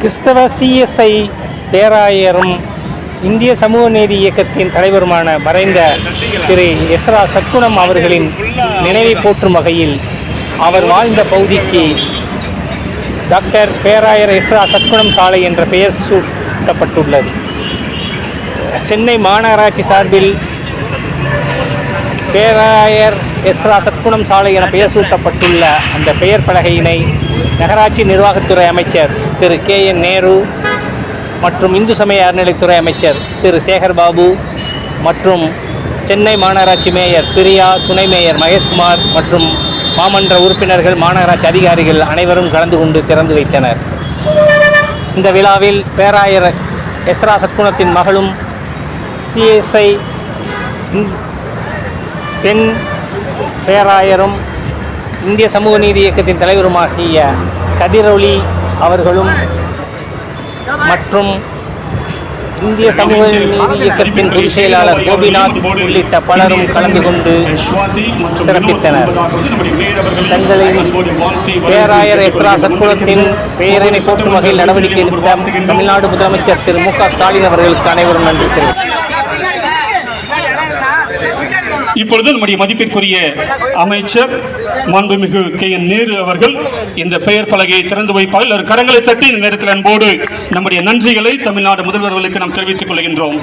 கிறிஸ்தவ சிஎஸ்ஐ பேராயரும் இந்திய சமூக நீதி இயக்கத்தின் தலைவருமான மறைந்த திரு எஸ்ரா சக்குணம் அவர்களின் நினைவை போற்றும் வகையில் அவர் வாழ்ந்த பகுதிக்கு டாக்டர் பேராயர் எஸ்ரா சக்குணம் சாலை என்ற பெயர் சூட்டப்பட்டுள்ளது. சென்னை மாநகராட்சி சார்பில் பேராயர் எஸ்ரா சத்குணம் சாலை என பெயர் சூட்டப்பட்டுள்ள அந்த பெயர் பலகையினை நகராட்சி நிர்வாகத்துறை அமைச்சர் திரு கே என் நேரு மற்றும் இந்து சமய அறநிலைத்துறை அமைச்சர் திரு சேகர் பாபு மற்றும் சென்னை மாநகராட்சி மேயர் பிரியா துணை மேயர் மகேஷ்குமார் மற்றும் மாமன்ற உறுப்பினர்கள் மாநகராட்சி அதிகாரிகள் அனைவரும் கலந்து கொண்டு திறந்து வைத்தனர். இந்த விழாவில் பேராயர் எஸ்ரா சத்குணத்தின் மகளும் சிஎஸ்ஐ பெண் பேராயரும் இந்திய சமூக நீதி இயக்கத்தின் தலைவருமாகிய கதிரொலி அவர்களும் மற்றும் இந்திய சமூக நீதி இயக்கத்தின் பொதுச் செயலாளர் கோபிநாத் உள்ளிட்ட பலரும் கலந்து கொண்டு சிறப்பித்தனர். தங்களின் பேராயர் எஸ்ரா சற்குலத்தின் பெயரினை போற்றும் வகையில் நடவடிக்கை எடுத்த தமிழ்நாடு முதலமைச்சர் திரு மு க ஸ்டாலின் அவர்களுக்கு அனைவரும் நன்றி தெரிவித்தார் இப்பொழுது நம்முடைய மதிப்பிற்குரிய அமைச்சர் மாண்புமிகு கே என் நேரு அவர்கள் இந்த பெயர் பலகையை திறந்து வைப்பார்கள் ஒரு கரங்களை தட்டி இந்த நேரத்தில் அன்போடு நம்முடைய நன்றிகளை தமிழ்நாடு முதல்வர்களுக்கு நாம் தெரிவித்துக் கொள்கின்றோம்.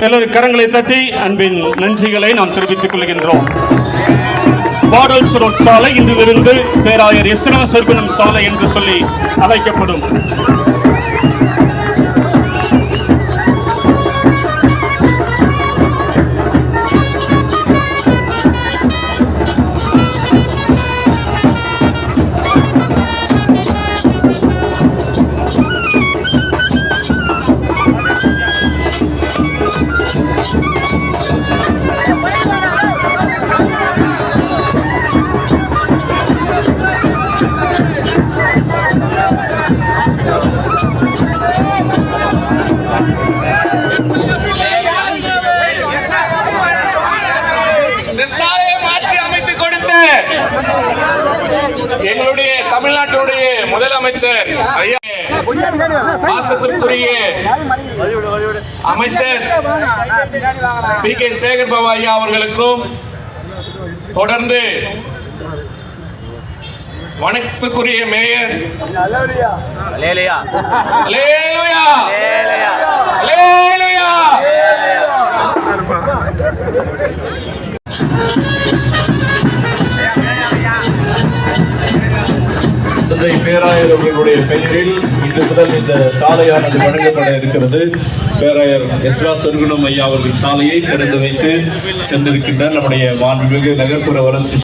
எல்லோரும் கரங்களை தட்டி அன்பின் நன்றிகளை நாம் தெரிவித்துக் கொள்கின்றோம். பாடல்ஸ் ரோட் சாலை இன்றிலிருந்து பேராயர் எஸ்னா சர்க்குணம் சாலை என்று சொல்லி அழைக்கப்படும் முதலமைச்சர் ஐயா பாசத்திற்குரிய அமைச்சர் பி கே சேகர் பாபு ஐயா அவர்களுக்கும் தொடர்ந்து வணக்கத்துக்குரிய மேயர் அல்லேலூயா. அல்லேலூயா. தந்தை பேராயர் அவர்களுடைய பெயரில் இன்று முதல் இந்த சாலையானது வழங்கப்பட இருக்கிறது. பேராயர் எஸ்ரா சர்குணம் ஐயா அவர்கள் சாலையை திறந்து வைத்து சென்றிருக்கின்ற நம்முடைய மாண்புமிகு நகர்ப்புற வளர்ச்சி